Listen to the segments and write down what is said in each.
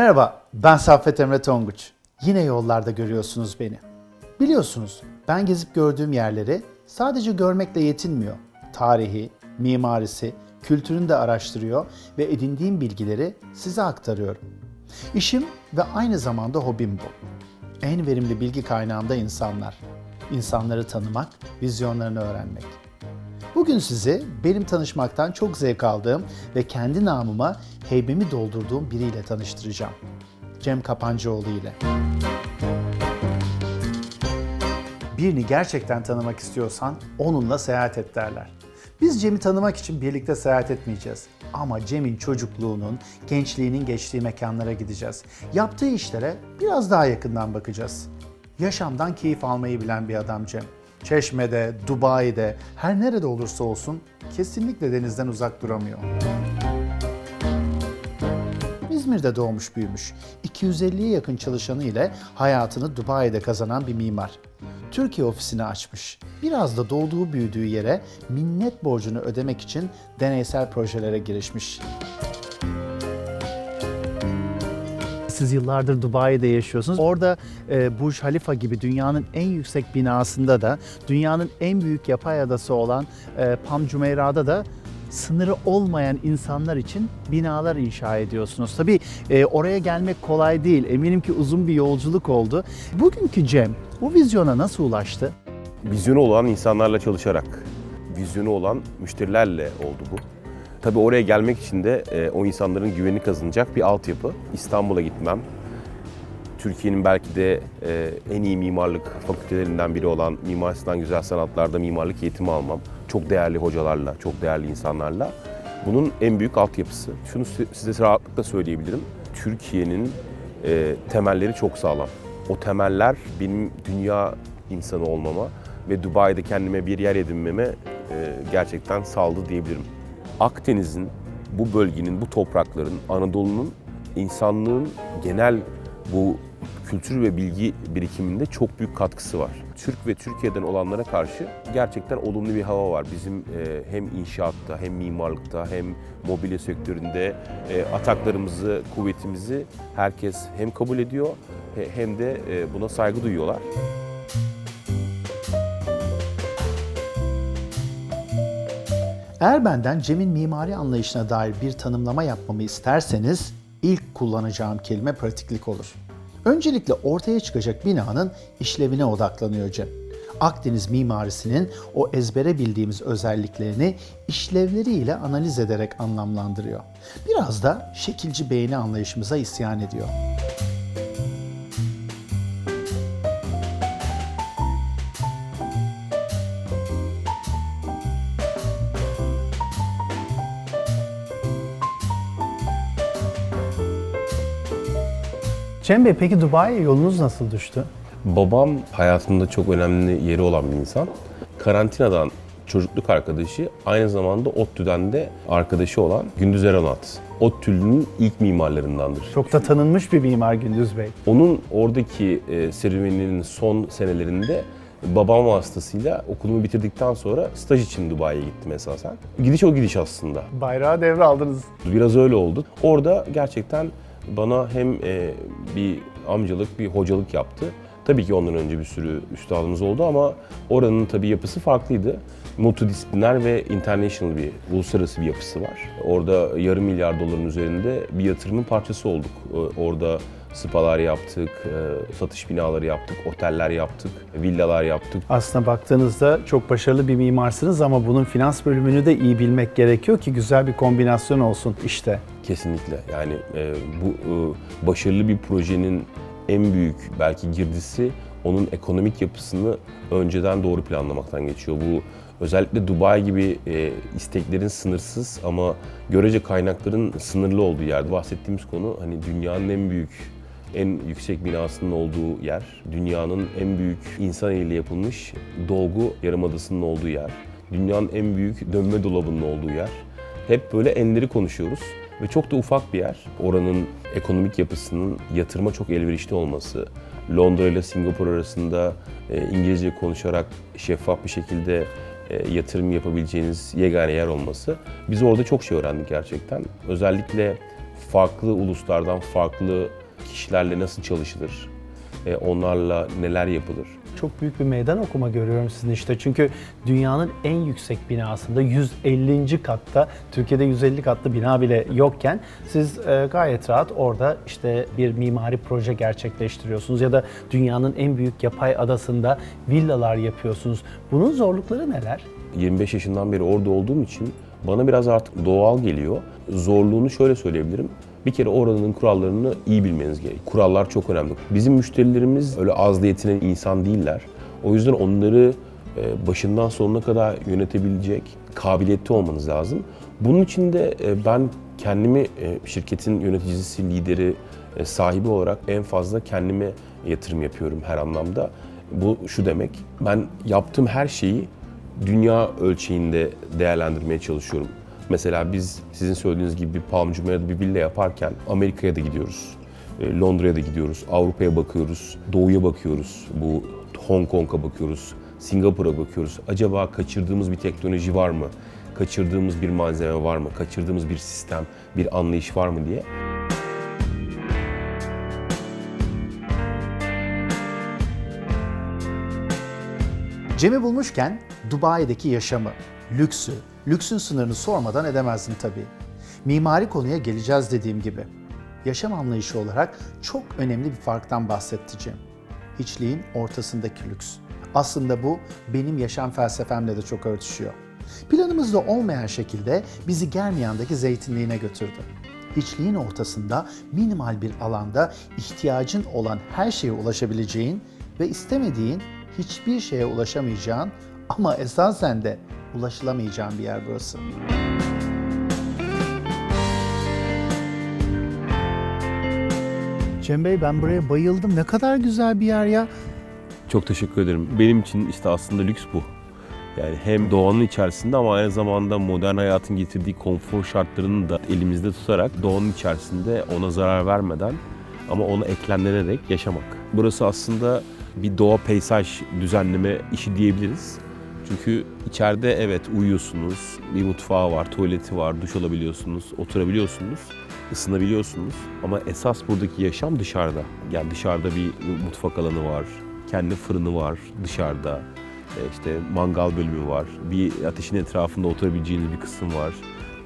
Merhaba, ben Saffet Emre Tonguç. Yine yollarda görüyorsunuz beni. Biliyorsunuz, ben gezip gördüğüm yerleri sadece görmekle yetinmiyor. Tarihi, mimarisi, kültürünü de araştırıyor ve edindiğim bilgileri size aktarıyorum. İşim ve aynı zamanda hobim bu. En verimli bilgi kaynağım da insanlar. İnsanları tanımak, vizyonlarını öğrenmek. Bugün sizi benim tanışmaktan çok zevk aldığım ve kendi namıma heybemi doldurduğum biriyle tanıştıracağım. Cem Kapancıoğlu ile. Birini gerçekten tanımak istiyorsan onunla seyahat et derler. Biz Cem'i tanımak için birlikte seyahat etmeyeceğiz. Ama Cem'in çocukluğunun, gençliğinin geçtiği mekanlara gideceğiz. Yaptığı işlere biraz daha yakından bakacağız. Yaşamdan keyif almayı bilen bir adam Cem. Çeşme'de, Dubai'de, her nerede olursa olsun kesinlikle denizden uzak duramıyor. İzmir'de doğmuş büyümüş. 250'ye yakın çalışanı ile hayatını Dubai'de kazanan bir mimar. Türkiye ofisini açmış. Biraz da doğduğu büyüdüğü yere minnet borcunu ödemek için deneysel projelere girişmiş. Siz yıllardır Dubai'de yaşıyorsunuz. Orada e, Burj Khalifa gibi dünyanın en yüksek binasında da, dünyanın en büyük yapay adası olan e, Palm Jumeirah'da da sınırı olmayan insanlar için binalar inşa ediyorsunuz. Tabii e, oraya gelmek kolay değil. Eminim ki uzun bir yolculuk oldu. Bugünkü Cem bu vizyona nasıl ulaştı? Vizyonu olan insanlarla çalışarak, vizyonu olan müşterilerle oldu bu. Tabii oraya gelmek için de e, o insanların güvenini kazanacak bir altyapı. İstanbul'a gitmem, Türkiye'nin belki de e, en iyi mimarlık fakültelerinden biri olan Mimar Sinan Güzel Sanatlar'da mimarlık eğitimi almam. Çok değerli hocalarla, çok değerli insanlarla. Bunun en büyük altyapısı. Şunu si- size rahatlıkla söyleyebilirim. Türkiye'nin e, temelleri çok sağlam. O temeller benim dünya insanı olmama ve Dubai'de kendime bir yer edinmeme e, gerçekten sağladı diyebilirim. Akdeniz'in, bu bölgenin, bu toprakların, Anadolu'nun insanlığın genel bu kültür ve bilgi birikiminde çok büyük katkısı var. Türk ve Türkiye'den olanlara karşı gerçekten olumlu bir hava var. Bizim e, hem inşaatta hem mimarlıkta hem mobilya sektöründe e, ataklarımızı, kuvvetimizi herkes hem kabul ediyor he- hem de e, buna saygı duyuyorlar. Eğer benden Cem'in mimari anlayışına dair bir tanımlama yapmamı isterseniz ilk kullanacağım kelime pratiklik olur. Öncelikle ortaya çıkacak binanın işlevine odaklanıyor Cem. Akdeniz mimarisinin o ezbere bildiğimiz özelliklerini işlevleriyle analiz ederek anlamlandırıyor. Biraz da şekilci beğeni anlayışımıza isyan ediyor. Cem Bey peki Dubai'ye yolunuz nasıl düştü? Babam hayatımda çok önemli yeri olan bir insan. Karantinadan çocukluk arkadaşı, aynı zamanda ODTÜ'den de arkadaşı olan Gündüz Eronat. ODTÜ'nün ilk mimarlarındandır. Çok da tanınmış bir mimar Gündüz Bey. Onun oradaki e, serüveninin son senelerinde babam vasıtasıyla okulumu bitirdikten sonra staj için Dubai'ye gittim esasen. Gidiş o gidiş aslında. Bayrağı devraldınız. Biraz öyle oldu. Orada gerçekten bana hem e, bir amcalık, bir hocalık yaptı. Tabii ki ondan önce bir sürü üstadımız oldu ama oranın tabii yapısı farklıydı. Multidisipliner ve international bir, uluslararası bir yapısı var. Orada yarım milyar doların üzerinde bir yatırımın parçası olduk. E, Orada spalar yaptık, e, satış binaları yaptık, oteller yaptık, villalar yaptık. Aslına baktığınızda çok başarılı bir mimarsınız ama bunun finans bölümünü de iyi bilmek gerekiyor ki güzel bir kombinasyon olsun işte. Kesinlikle. Yani e, bu e, başarılı bir projenin en büyük belki girdisi onun ekonomik yapısını önceden doğru planlamaktan geçiyor. Bu özellikle Dubai gibi e, isteklerin sınırsız ama görece kaynakların sınırlı olduğu yerde bahsettiğimiz konu hani dünyanın en büyük en yüksek binasının olduğu yer, dünyanın en büyük insan eliyle yapılmış dolgu yarımadasının olduğu yer, dünyanın en büyük dönme dolabının olduğu yer. Hep böyle enleri konuşuyoruz ve çok da ufak bir yer. Oranın ekonomik yapısının yatırıma çok elverişli olması, Londra ile Singapur arasında e, İngilizce konuşarak şeffaf bir şekilde e, yatırım yapabileceğiniz yegane yer olması. Biz orada çok şey öğrendik gerçekten. Özellikle farklı uluslardan farklı kişilerle nasıl çalışılır, e, onlarla neler yapılır. Çok büyük bir meydan okuma görüyorum sizin işte. Çünkü dünyanın en yüksek binasında 150. katta, Türkiye'de 150 katlı bina bile yokken siz e, gayet rahat orada işte bir mimari proje gerçekleştiriyorsunuz ya da dünyanın en büyük yapay adasında villalar yapıyorsunuz. Bunun zorlukları neler? 25 yaşından beri orada olduğum için bana biraz artık doğal geliyor. Zorluğunu şöyle söyleyebilirim. Bir kere oranın kurallarını iyi bilmeniz gerek. Kurallar çok önemli. Bizim müşterilerimiz öyle az yetinen insan değiller. O yüzden onları e, başından sonuna kadar yönetebilecek kabiliyette olmanız lazım. Bunun için de e, ben kendimi e, şirketin yöneticisi, lideri, sahibi olarak en fazla kendime yatırım yapıyorum her anlamda. Bu şu demek, ben yaptığım her şeyi dünya ölçeğinde değerlendirmeye çalışıyorum. Mesela biz sizin söylediğiniz gibi bir Palm Jumeirah'da bir villa yaparken Amerika'ya da gidiyoruz. e, Londra'ya da gidiyoruz, Avrupa'ya bakıyoruz, Doğu'ya bakıyoruz, bu Hong Kong'a bakıyoruz, Singapur'a bakıyoruz. Acaba kaçırdığımız bir teknoloji var mı? Kaçırdığımız bir malzeme var mı? Kaçırdığımız bir sistem, bir anlayış var mı diye. Cem'i bulmuşken Dubai'deki yaşamı, lüksü, lüksün sınırını sormadan edemezdim tabii. Mimari konuya geleceğiz dediğim gibi. Yaşam anlayışı olarak çok önemli bir farktan bahsetti Cem. Hiçliğin ortasındaki lüks. Aslında bu benim yaşam felsefemle de çok örtüşüyor. Planımızda olmayan şekilde bizi Germiyan'daki zeytinliğine götürdü. Hiçliğin ortasında minimal bir alanda ihtiyacın olan her şeye ulaşabileceğin ve istemediğin hiçbir şeye ulaşamayacağın ama esasen de ulaşılamayacağın bir yer burası. Cem Bey ben buraya bayıldım. Ne kadar güzel bir yer ya. Çok teşekkür ederim. Benim için işte aslında lüks bu. Yani hem doğanın içerisinde ama aynı zamanda modern hayatın getirdiği konfor şartlarını da elimizde tutarak doğanın içerisinde ona zarar vermeden ama ona eklemlenerek yaşamak. Burası aslında bir doğa peyzaj düzenleme işi diyebiliriz. Çünkü içeride evet uyuyorsunuz, bir mutfağı var, tuvaleti var, duş alabiliyorsunuz, oturabiliyorsunuz, ısınabiliyorsunuz. Ama esas buradaki yaşam dışarıda. Yani dışarıda bir mutfak alanı var, kendi fırını var dışarıda. E, işte mangal bölümü var. Bir ateşin etrafında oturabileceğiniz bir kısım var.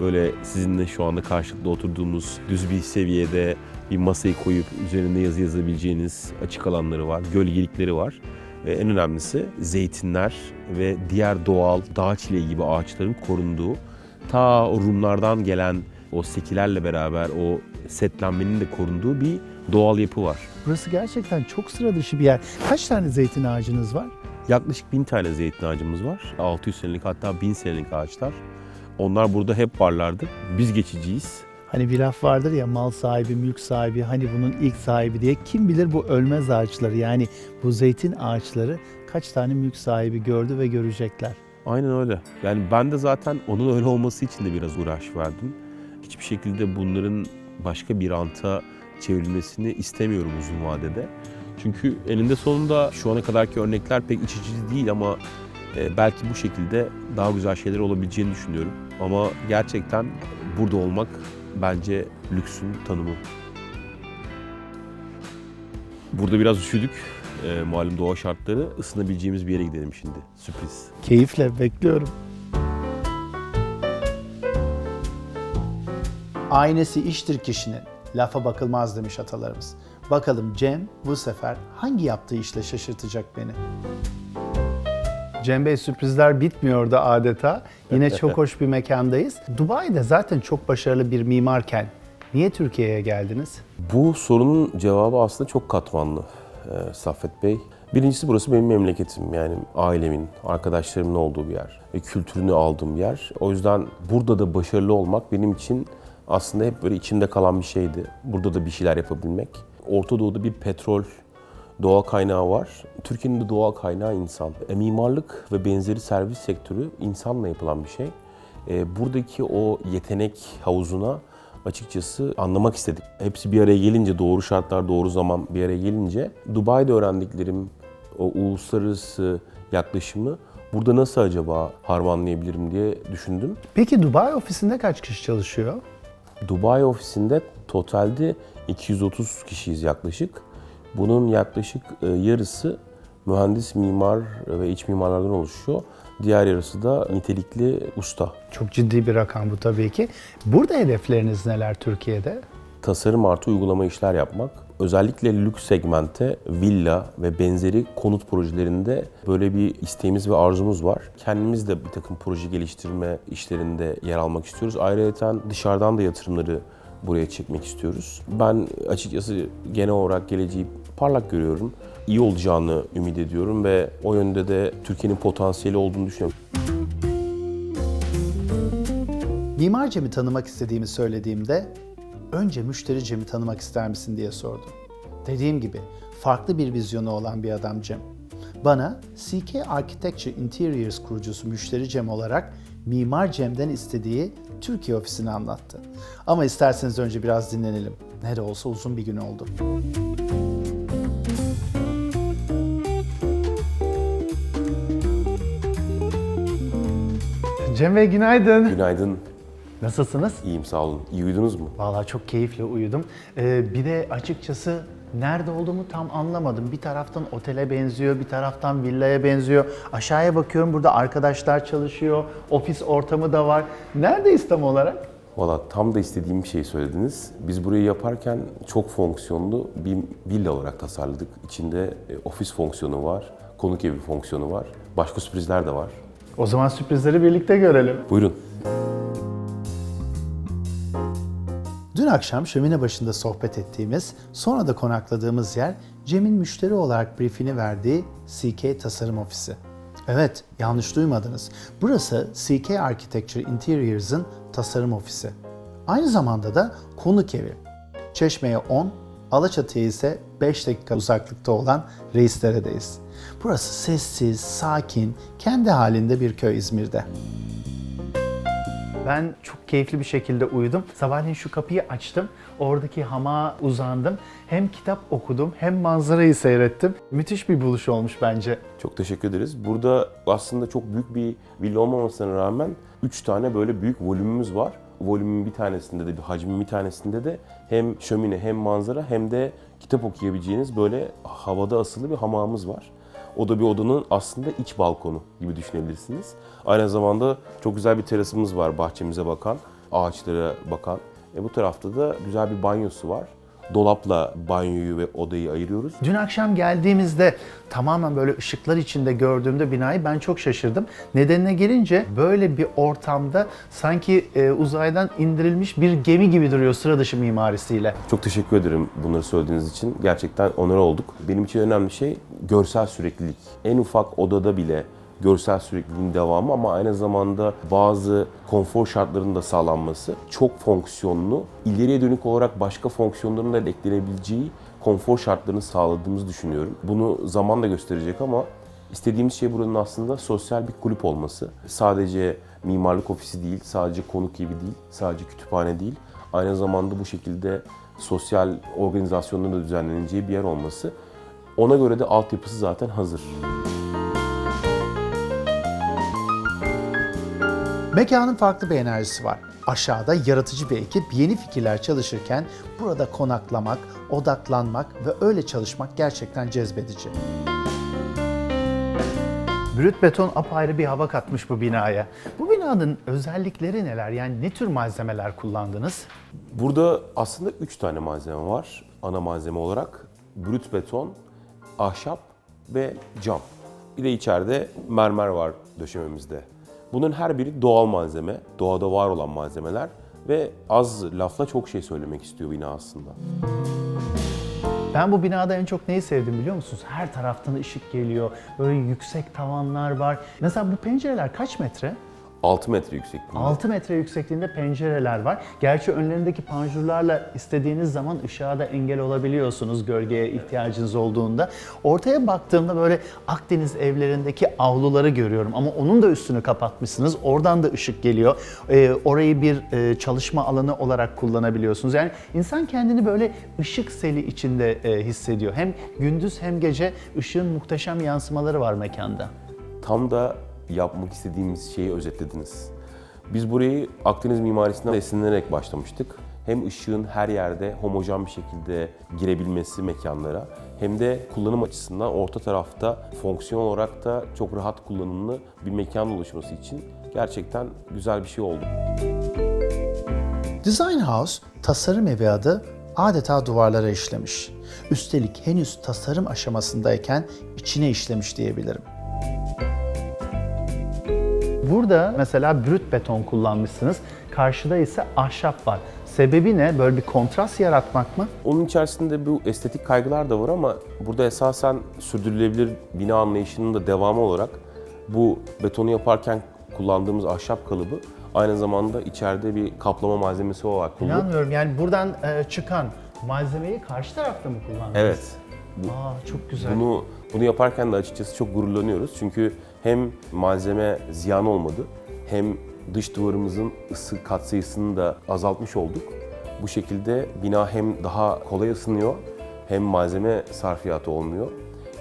Böyle sizinle şu anda karşılıklı oturduğumuz düz bir seviyede bir masayı koyup üzerinde yazı yazabileceğiniz açık alanları var. Gölgelikleri var. Ve en önemlisi zeytinler ve diğer doğal dağ çileği gibi ağaçların korunduğu ta Rumlardan gelen o sekilerle beraber o setlenmenin de korunduğu bir doğal yapı var. Burası gerçekten çok sıra dışı bir yer. Kaç tane zeytin ağacınız var? Yaklaşık bin tane zeytin ağacımız var. 600 senelik hatta 1000 senelik ağaçlar. Onlar burada hep varlardı. Biz geçiciyiz. Hani bir laf vardır ya mal sahibi, mülk sahibi, hani bunun ilk sahibi diye. Kim bilir bu ölmez ağaçları yani bu zeytin ağaçları kaç tane mülk sahibi gördü ve görecekler. Aynen öyle. Yani ben de zaten onun öyle olması için de biraz uğraş verdim. Hiçbir şekilde bunların başka bir anta çevrilmesini istemiyorum uzun vadede. Çünkü eninde sonunda şu ana kadarki örnekler pek iç açıcı değil ama e, belki bu şekilde daha güzel şeyler olabileceğini düşünüyorum. Ama gerçekten burada olmak bence lüksün tanımı. Burada biraz üşüdük. E, malum doğa şartları. ısınabileceğimiz bir yere gidelim şimdi. Sürpriz. Keyifle bekliyorum. Aynesi iştir kişinin. Lafa bakılmaz demiş atalarımız. Bakalım Cem bu sefer hangi yaptığı işle şaşırtacak beni? Cem Bey sürprizler bitmiyordu adeta. Yine çok hoş bir mekandayız. Dubai'de zaten çok başarılı bir mimarken niye Türkiye'ye geldiniz? Bu sorunun cevabı aslında çok katmanlı e, Saffet Bey. Birincisi burası benim memleketim yani ailemin, arkadaşlarımın olduğu bir yer ve kültürünü aldığım bir yer. O yüzden burada da başarılı olmak benim için aslında hep böyle içimde kalan bir şeydi. Burada da bir şeyler yapabilmek. Orta Doğu'da bir petrol doğal kaynağı var. Türkiye'nin de doğal kaynağı insan. E, mimarlık ve benzeri servis sektörü insanla yapılan bir şey. E, buradaki o yetenek havuzuna açıkçası anlamak istedik. Hepsi bir araya gelince, doğru şartlar, doğru zaman bir araya gelince Dubai'de öğrendiklerim, o uluslararası yaklaşımı burada nasıl acaba harmanlayabilirim diye düşündüm. Peki Dubai ofisinde kaç kişi çalışıyor? Dubai ofisinde totalde 230 kişiyiz yaklaşık. Bunun yaklaşık e, yarısı mühendis, mimar ve iç mimarlardan oluşuyor. Diğer yarısı da nitelikli usta. Çok ciddi bir rakam bu tabii ki. Burada hedefleriniz neler Türkiye'de? Tasarım artı uygulama işler yapmak. Özellikle lüks segmente villa ve benzeri konut projelerinde böyle bir isteğimiz ve arzumuz var. Kendimiz de bir takım proje geliştirme işlerinde yer almak istiyoruz. Ayrıca dışarıdan da yatırımları buraya çekmek istiyoruz. Ben açıkçası genel olarak geleceği parlak görüyorum. İyi olacağını ümit ediyorum ve o yönde de Türkiye'nin potansiyeli olduğunu düşünüyorum. Mimar Cem'i tanımak istediğimi söylediğimde önce müşteri Cem'i tanımak ister misin diye sordu. Dediğim gibi farklı bir vizyonu olan bir adam Cem. Bana CK Architecture Interiors kurucusu müşteri Cem olarak Mimar Cem'den istediği Türkiye ofisini anlattı. Ama isterseniz önce biraz dinlenelim. Ne de olsa uzun bir gün oldu. Cem Bey günaydın. Günaydın, Nasılsınız? iyiyim sağ olun. İyi uyudunuz mu? Vallahi çok keyifle uyudum. Ee, bir de açıkçası nerede olduğumu tam anlamadım. Bir taraftan otele benziyor, bir taraftan villaya benziyor. Aşağıya bakıyorum burada arkadaşlar çalışıyor, ofis ortamı da var. Neredeyiz tam olarak? Valla tam da istediğim bir şey söylediniz. Biz burayı yaparken çok fonksiyonlu bir villa olarak tasarladık. İçinde e, ofis fonksiyonu var, konuk evi fonksiyonu var. Başka sürprizler de var. O zaman sürprizleri birlikte görelim. Buyurun. Dün akşam şömine başında sohbet ettiğimiz, sonra da konakladığımız yer Cem'in müşteri olarak briefini verdiği CK Tasarım Ofisi. Evet, yanlış duymadınız. Burası CK Architecture Interiors'ın tasarım ofisi. Aynı zamanda da konuk evi. Çeşme'ye 10, Alaçatı'ya ise 5 dakika uzaklıkta olan Reisdere'deyiz. Burası sessiz, sakin, kendi halinde bir köy İzmir'de. Ben çok keyifli bir şekilde uyudum. Sabahleyin şu kapıyı açtım. Oradaki hamağa uzandım. Hem kitap okudum hem manzarayı seyrettim. Müthiş bir buluş olmuş bence. Çok teşekkür ederiz. Burada aslında çok büyük bir villa olmamasına rağmen 3 tane böyle büyük volümümüz var. Volümün bir tanesinde de, bir hacmin bir tanesinde de hem şömine hem manzara hem de kitap okuyabileceğiniz böyle havada asılı bir hamamımız var. O da bir odanın aslında iç balkonu gibi düşünebilirsiniz. Aynı zamanda çok güzel bir terasımız var bahçemize bakan, ağaçlara bakan. E bu tarafta da güzel bir banyosu var. Dolapla banyoyu ve odayı ayırıyoruz. Dün akşam geldiğimizde tamamen böyle ışıklar içinde gördüğümde binayı ben çok şaşırdım. Nedenine gelince böyle bir ortamda sanki e, uzaydan indirilmiş bir gemi gibi duruyor sıra dışı mimarisiyle. Çok teşekkür ederim bunları söylediğiniz için. Gerçekten onur olduk. Benim için önemli şey görsel süreklilik. En ufak odada bile görsel sürekliliğin devamı ama aynı zamanda bazı konfor şartlarının da sağlanması. Çok fonksiyonlu, ileriye dönük olarak başka fonksiyonların da eklenebileceği konfor şartlarını sağladığımızı düşünüyorum. Bunu zaman da gösterecek ama istediğimiz şey buranın aslında sosyal bir kulüp olması. Sadece mimarlık ofisi değil, sadece konuk evi değil, sadece kütüphane değil. Aynı zamanda bu şekilde sosyal organizasyonların da düzenleneceği bir yer olması. Ona göre de altyapısı zaten hazır. Mekanın farklı bir enerjisi var. Aşağıda yaratıcı bir ekip yeni fikirler çalışırken burada konaklamak, odaklanmak ve öyle çalışmak gerçekten cezbedici. Brüt beton apayrı bir hava katmış bu binaya. Bu binanın özellikleri neler? Yani ne tür malzemeler kullandınız? Burada aslında 3 tane malzeme var ana malzeme olarak. Brüt beton, ahşap ve cam. Bir de içeride mermer var döşememizde. Bunların her biri doğal malzeme, doğada var olan malzemeler ve az lafla çok şey söylemek istiyor bina aslında. Ben bu binada en çok neyi sevdim biliyor musunuz? Her taraftan ışık geliyor. Böyle yüksek tavanlar var. Mesela bu pencereler kaç metre? 6 metre yüksekliğinde. 6 metre yüksekliğinde pencereler var. Gerçi önlerindeki panjurlarla istediğiniz zaman ışığa da engel olabiliyorsunuz gölgeye ihtiyacınız olduğunda. Ortaya baktığımda böyle Akdeniz evlerindeki avluları görüyorum ama onun da üstünü kapatmışsınız. Oradan da ışık geliyor. Ee, orayı bir e, çalışma alanı olarak kullanabiliyorsunuz. Yani insan kendini böyle ışık seli içinde e, hissediyor. Hem gündüz hem gece ışığın muhteşem yansımaları var mekanda. Tam da yapmak istediğimiz şeyi özetlediniz. Biz burayı Akdeniz mimarisinden esinlenerek başlamıştık. hem ışığın her yerde homojen bir şekilde girebilmesi mekanlara hem de kullanım açısından orta tarafta fonksiyon olarak da çok rahat kullanımlı bir mekan oluşması için gerçekten güzel bir şey oldu. Design House, tasarım evi adı adeta duvarlara işlemiş. Üstelik henüz tasarım aşamasındayken içine işlemiş diyebilirim. Burada mesela brüt beton kullanmışsınız. Karşıda ise ahşap var. Sebebi ne? Böyle bir kontrast yaratmak mı? Onun içerisinde bu estetik kaygılar da var ama burada esasen sürdürülebilir bina anlayışının da devamı olarak bu betonu yaparken kullandığımız ahşap kalıbı aynı zamanda içeride bir kaplama malzemesi olarak kullanılıyor. İnanmıyorum. Yani buradan e, çıkan malzemeyi karşı tarafta mı kullandınız? Evet. Aa çok güzel. Bunu bunu yaparken de açıkçası çok gururlanıyoruz. Çünkü hem malzeme ziyan olmadı hem dış duvarımızın ısı katsayısını da azaltmış olduk. Bu şekilde bina hem daha kolay ısınıyor hem malzeme sarfiyatı olmuyor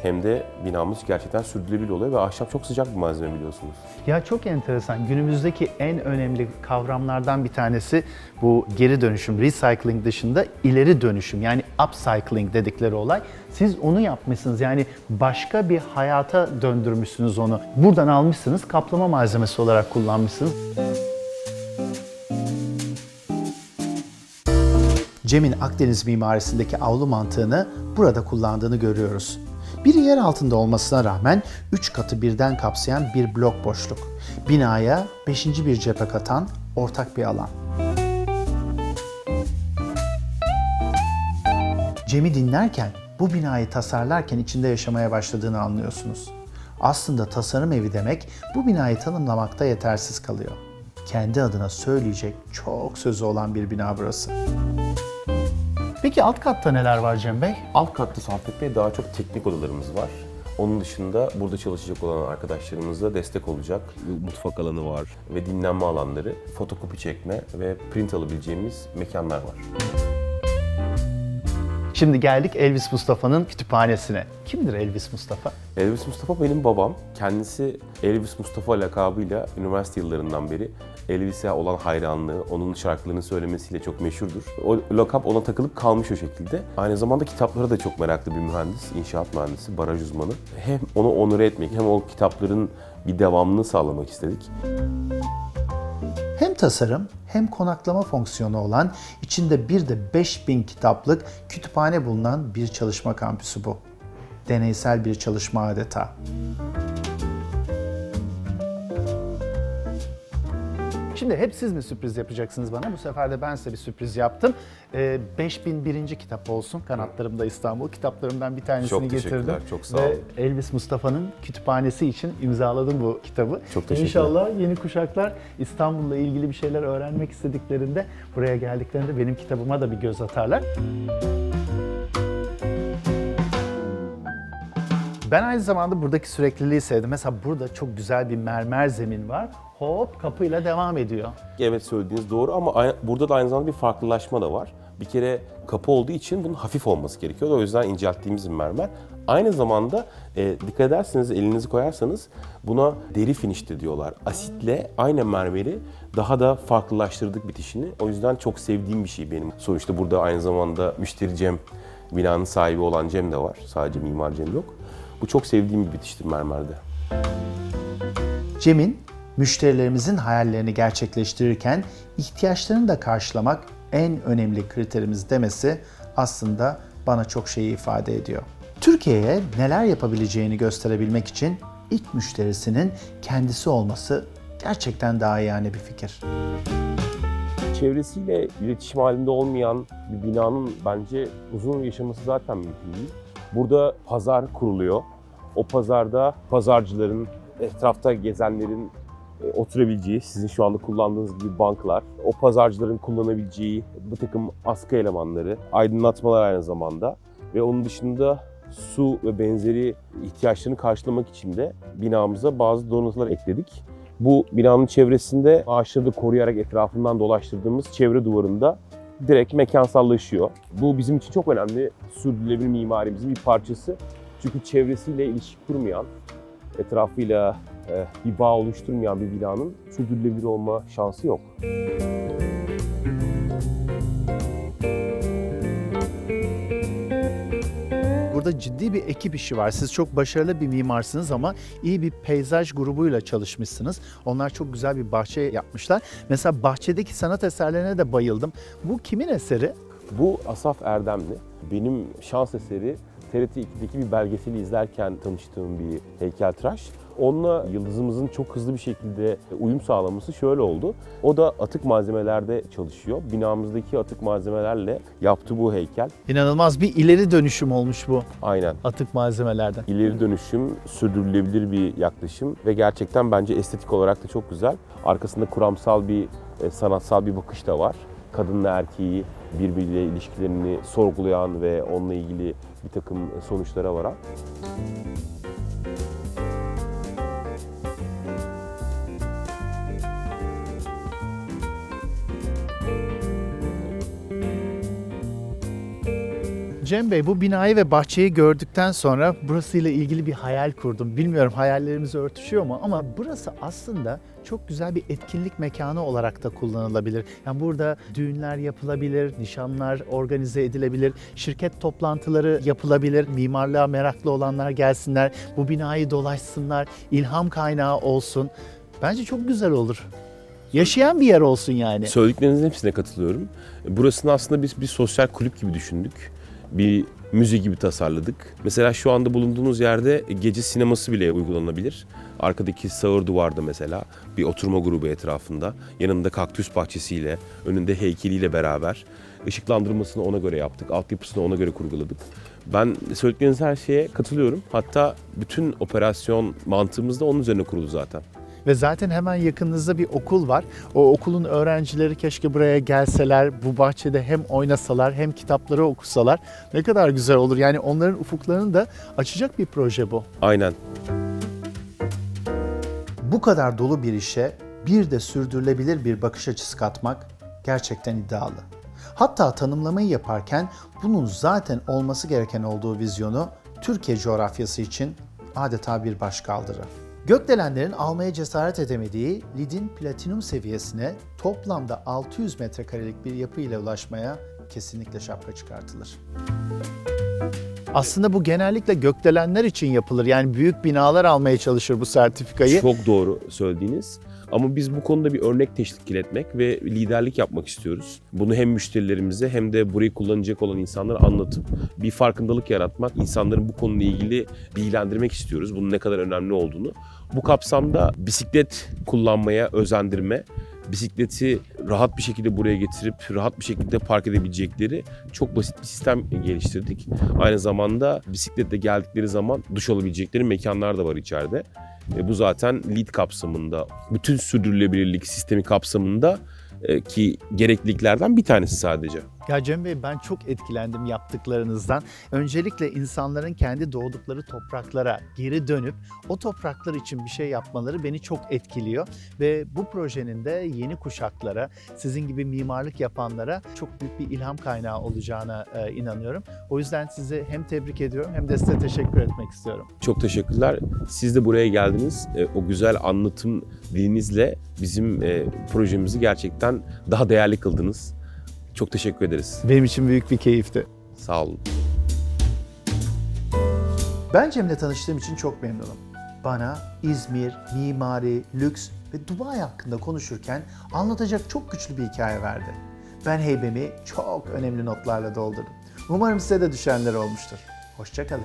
hem de binamız gerçekten sürdürülebilir oluyor ve ahşap çok sıcak bir malzeme biliyorsunuz. Ya çok enteresan. Günümüzdeki en önemli kavramlardan bir tanesi bu geri dönüşüm, recycling dışında ileri dönüşüm yani upcycling dedikleri olay. Siz onu yapmışsınız yani başka bir hayata döndürmüşsünüz onu. Buradan almışsınız, kaplama malzemesi olarak kullanmışsınız. Cem'in Akdeniz mimarisindeki avlu mantığını burada kullandığını görüyoruz. Biri yer altında olmasına rağmen 3 katı birden kapsayan bir blok boşluk. Binaya 5. bir cephe katan ortak bir alan. Cem'i dinlerken bu binayı tasarlarken içinde yaşamaya başladığını anlıyorsunuz. Aslında tasarım evi demek bu binayı tanımlamakta yetersiz kalıyor. Kendi adına söyleyecek çok sözü olan bir bina burası. Peki alt katta neler var Cem Bey? Alt katta Saffet Bey daha çok teknik odalarımız var. Onun dışında burada çalışacak olan arkadaşlarımıza destek olacak mutfak alanı var ve dinlenme alanları, fotokopi çekme ve print alabileceğimiz mekanlar var. Şimdi geldik Elvis Mustafa'nın kütüphanesine. Kimdir Elvis Mustafa? Elvis Mustafa benim babam. Kendisi Elvis Mustafa lakabıyla üniversite yıllarından beri Elvis'e olan hayranlığı, onun şarkılarını söylemesiyle çok meşhurdur. O lakap ona takılıp kalmış o şekilde. Aynı zamanda kitaplara da çok meraklı bir mühendis, inşaat mühendisi, baraj uzmanı. Hem onu onore etmek hem o kitapların bir devamını sağlamak istedik. Tasarım hem konaklama fonksiyonu olan içinde bir de 5000 kitaplık kütüphane bulunan bir çalışma kampüsü bu. Deneysel bir çalışma adeta. Şimdi hep siz mi sürpriz yapacaksınız bana? Bu sefer de ben size bir sürpriz yaptım. Ee, 5001. kitap olsun. Kanatlarımda İstanbul kitaplarımdan bir tanesini Çok getirdim. teşekkürler, çok sağ Ve olun. Elvis Mustafa'nın kütüphanesi için imzaladım bu kitabı. Çok teşekkürler. İnşallah yeni kuşaklar İstanbul'la ilgili bir şeyler öğrenmek istediklerinde buraya geldiklerinde benim kitabıma da bir göz atarlar. Ben aynı zamanda buradaki sürekliliği sevdim. Mesela burada çok güzel bir mermer zemin var. Hop kapıyla devam ediyor. Evet söylediğiniz doğru ama burada da aynı zamanda bir farklılaşma da var. Bir kere kapı olduğu için bunun hafif olması gerekiyor. O yüzden incelttiğimiz bir mermer. Aynı zamanda e, dikkat ederseniz elinizi koyarsanız buna deri finişte diyorlar. Asitle aynı mermeri daha da farklılaştırdık bitişini. O yüzden çok sevdiğim bir şey benim. Sonuçta burada aynı zamanda müşteri Cem, binanın sahibi olan Cem de var. Sadece mimar Cem yok. Bu çok sevdiğim bir bitiştir mermerde. Cem'in müşterilerimizin hayallerini gerçekleştirirken ihtiyaçlarını da karşılamak en önemli kriterimiz demesi aslında bana çok şeyi ifade ediyor. Türkiye'ye neler yapabileceğini gösterebilmek için ilk müşterisinin kendisi olması gerçekten daha yani bir fikir. çevresiyle iletişim halinde olmayan bir binanın bence uzun yaşaması zaten mümkün değil. Burada pazar kuruluyor. O pazarda pazarcıların, etrafta gezenlerin oturabileceği, sizin şu anda kullandığınız gibi banklar, o pazarcıların kullanabileceği bir takım askı elemanları, aydınlatmalar aynı zamanda ve onun dışında su ve benzeri ihtiyaçlarını karşılamak için de binamıza bazı donatılar ekledik. Bu binanın çevresinde ağaçları da koruyarak etrafından dolaştırdığımız çevre duvarında direkt mekansallaşıyor. Bu bizim için çok önemli sürdürülebilir mimarimizin bir parçası. Çünkü çevresiyle ilişki kurmayan, etrafıyla e, e, bir bağ oluşturmayan bir binanın sürdürülebilir olma şansı yok. Burada ciddi bir ekip işi var. Siz çok başarılı bir mimarsınız ama iyi bir peyzaj grubuyla çalışmışsınız. Onlar çok güzel bir bahçe yapmışlar. Mesela bahçedeki sanat eserlerine de bayıldım. Bu kimin eseri? Bu Asaf Erdemli. Benim şans eseri TRT 2'deki bir belgeseli izlerken tanıştığım bir heykeltıraş. Onunla yıldızımızın çok hızlı bir şekilde uyum sağlaması şöyle oldu. O da atık malzemelerde çalışıyor. Binamızdaki atık malzemelerle yaptı bu heykel. İnanılmaz bir ileri dönüşüm olmuş bu Aynen. atık malzemelerden. İleri dönüşüm, sürdürülebilir bir yaklaşım ve gerçekten bence estetik olarak da çok güzel. Arkasında kuramsal bir, e, sanatsal bir bakış da var. Kadınla erkeği birbiriyle ilişkilerini sorgulayan ve onunla ilgili bir takım sonuçlara varan. Cem Bey bu binayı ve bahçeyi gördükten sonra burasıyla ilgili bir hayal kurdum. Bilmiyorum hayallerimiz örtüşüyor mu ama burası aslında çok güzel bir etkinlik mekanı olarak da kullanılabilir. Yani burada düğünler yapılabilir, nişanlar organize edilebilir, şirket toplantıları yapılabilir, mimarlığa meraklı olanlar gelsinler, bu binayı dolaşsınlar, ilham kaynağı olsun. Bence çok güzel olur. Yaşayan bir yer olsun yani. Söylediklerinizin hepsine katılıyorum. Burasını aslında biz bir sosyal kulüp gibi düşündük. Bir müze gibi tasarladık. Mesela şu anda bulunduğunuz yerde gece sineması bile uygulanabilir. Arkadaki sağır duvarda mesela bir oturma grubu etrafında, yanında kaktüs bahçesiyle, önünde heykeliyle beraber ışıklandırmasını ona göre yaptık, altyapısını ona göre kurguladık. Ben söyledikleriniz her şeye katılıyorum. Hatta bütün operasyon mantığımız da onun üzerine kurulu zaten. Ve zaten hemen yakınınızda bir okul var. O okulun öğrencileri keşke buraya gelseler, bu bahçede hem oynasalar hem kitapları okusalar. Ne kadar güzel olur. Yani onların ufuklarını da açacak bir proje bu. Aynen. Bu kadar dolu bir işe bir de sürdürülebilir bir bakış açısı katmak gerçekten iddialı. Hatta tanımlamayı yaparken bunun zaten olması gereken olduğu vizyonu Türkiye coğrafyası için adeta bir başkaldırı. Gökdelenlerin almaya cesaret edemediği lidin platinum seviyesine toplamda 600 metrekarelik bir yapı ile ulaşmaya kesinlikle şapka çıkartılır. Aslında bu genellikle gökdelenler için yapılır. Yani büyük binalar almaya çalışır bu sertifikayı. Çok doğru söylediğiniz. Ama biz bu konuda bir örnek teşkil etmek ve liderlik yapmak istiyoruz. Bunu hem müşterilerimize hem de burayı kullanacak olan insanlara anlatıp bir farkındalık yaratmak, insanların bu konuyla ilgili bilgilendirmek istiyoruz. Bunun ne kadar önemli olduğunu. Bu kapsamda bisiklet kullanmaya özendirme, bisikleti rahat bir şekilde buraya getirip rahat bir şekilde park edebilecekleri çok basit bir sistem geliştirdik. Aynı zamanda bisikletle geldikleri zaman duş alabilecekleri mekanlar da var içeride. E, bu zaten LEED kapsamında, bütün sürdürülebilirlik sistemi kapsamında e, ki gerekliliklerden bir tanesi sadece. Ya Cem Bey ben çok etkilendim yaptıklarınızdan. Öncelikle insanların kendi doğdukları topraklara geri dönüp o topraklar için bir şey yapmaları beni çok etkiliyor. Ve bu projenin de yeni kuşaklara, sizin gibi mimarlık yapanlara çok büyük bir ilham kaynağı olacağına e, inanıyorum. O yüzden sizi hem tebrik ediyorum hem de size teşekkür etmek istiyorum. Çok teşekkürler. Siz de buraya geldiniz. E, o güzel anlatım dilinizle bizim e, projemizi gerçekten daha değerli kıldınız. Çok teşekkür ederiz. Benim için büyük bir keyifti. Sağ olun. Ben Cem'le tanıştığım için çok memnunum. Bana İzmir, mimari, lüks ve Dubai hakkında konuşurken anlatacak çok güçlü bir hikaye verdi. Ben heybemi çok önemli notlarla doldurdum. Umarım size de düşenler olmuştur. Hoşçakalın.